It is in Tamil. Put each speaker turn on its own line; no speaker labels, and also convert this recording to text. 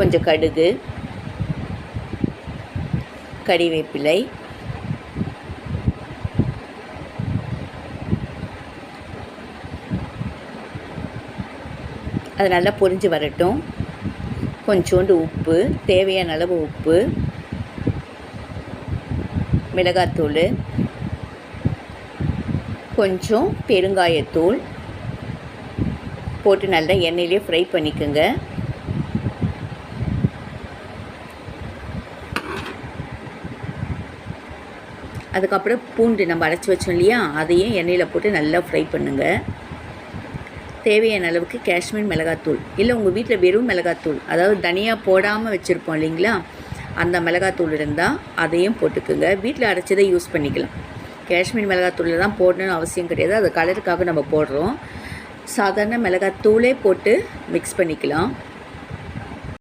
கொஞ்சம் கடுகு கறிவேப்பிலை அது நல்லா பொரிஞ்சு வரட்டும். கொஞ்சோண்டு உப்பு தேவையான அளவு உப்பு மிளகாத்தூள் கொஞ்சம் பெருங்காயத்தூள் போட்டு நல்லா எண்ணெயிலே ஃப்ரை பண்ணிக்கோங்க. அதுக்கப்புறம் பூண்டு நம்ம அரைச்சி வச்சோம் இல்லையா? அதையும் எண்ணெயில் போட்டு நல்லா ஃப்ரை பண்ணுங்கள் தேவையான அளவுக்கு காஷ்மீர் மிளகாத்தூள். இல்லை உங்கள் வீட்டில் வெறும் மிளகாத்தூள். அதாவது தனியாக போடாமல் வச்சுருப்போம் இல்லைங்களா? அந்த மிளகாத்தூள் இருந்தால் அதையும் போட்டுக்குங்க. வீட்டில் அரைச்சதை யூஸ் பண்ணிக்கலாம். காஷ்மீர் மிளகாத்தூளில் தான் போடணும்னு அவசியம் கிடையாது. அது கலருக்காக நம்ம போடுறோம். சாதாரண மிளகாத்தூளே போட்டு மிக்ஸ் பண்ணிக்கலாம்.